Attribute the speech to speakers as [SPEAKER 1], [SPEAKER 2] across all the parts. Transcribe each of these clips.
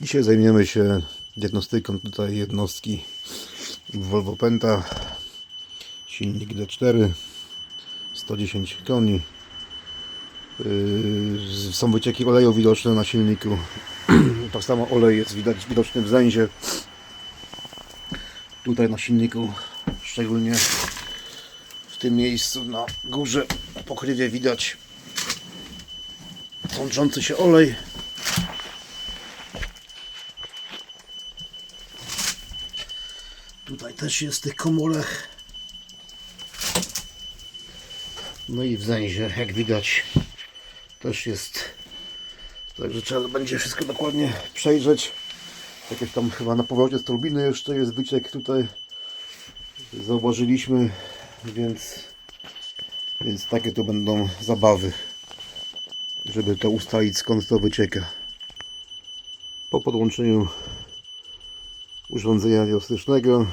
[SPEAKER 1] Dzisiaj zajmiemy się diagnostyką tutaj jednostki Volvo Penta. Silnik D4, 110 koni. Yy, Są wycieki oleju widoczne na silniku. tak samo olej jest widać widoczny w zęzie. Tutaj na silniku, szczególnie w tym miejscu na górze pokrywie widać sączący się olej. Tutaj też jest w tych komórach. No i w zęzie, jak widać, też jest. Także trzeba będzie wszystko dokładnie przejrzeć. Jakieś tam chyba na powrocie z turbiny jeszcze jest wyciek tutaj. Zauważyliśmy, więc, więc takie to będą zabawy, żeby to ustalić skąd to wycieka. Po podłączeniu urządzenia diagnostycznego.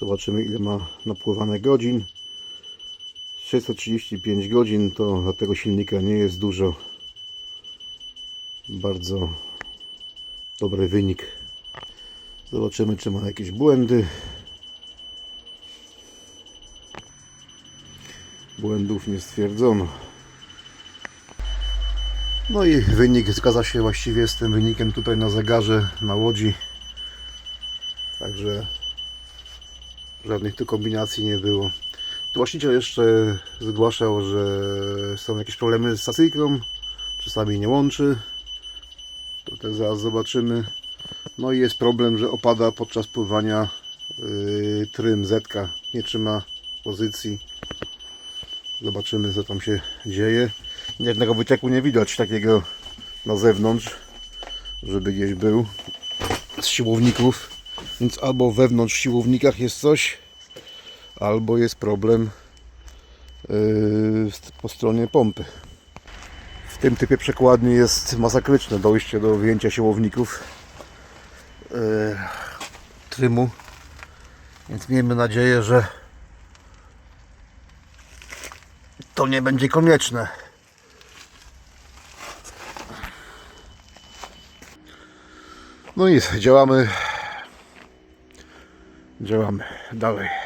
[SPEAKER 1] Zobaczymy ile ma napływane godzin. 635 godzin to dla tego silnika nie jest dużo. Bardzo dobry wynik. Zobaczymy czy ma jakieś błędy. Błędów nie stwierdzono. No i wynik zgadza się właściwie z tym wynikiem tutaj na zegarze na łodzi. Także żadnych tu kombinacji nie było. Tu właściciel jeszcze zgłaszał, że są jakieś problemy z stacyjką. Czasami nie łączy. To też zaraz zobaczymy. No i jest problem, że opada podczas pływania yy, trym zetka. Nie trzyma pozycji. Zobaczymy co tam się dzieje. Jednego wycieku nie widać takiego na zewnątrz, żeby gdzieś był z siłowników. Więc albo wewnątrz w siłownikach jest coś, albo jest problem yy, po stronie pompy. W tym typie przekładni jest masakryczne dojście do wyjęcia siłowników yy, trymu. Więc miejmy nadzieję, że to nie będzie konieczne. No i działamy. Działamy dalej.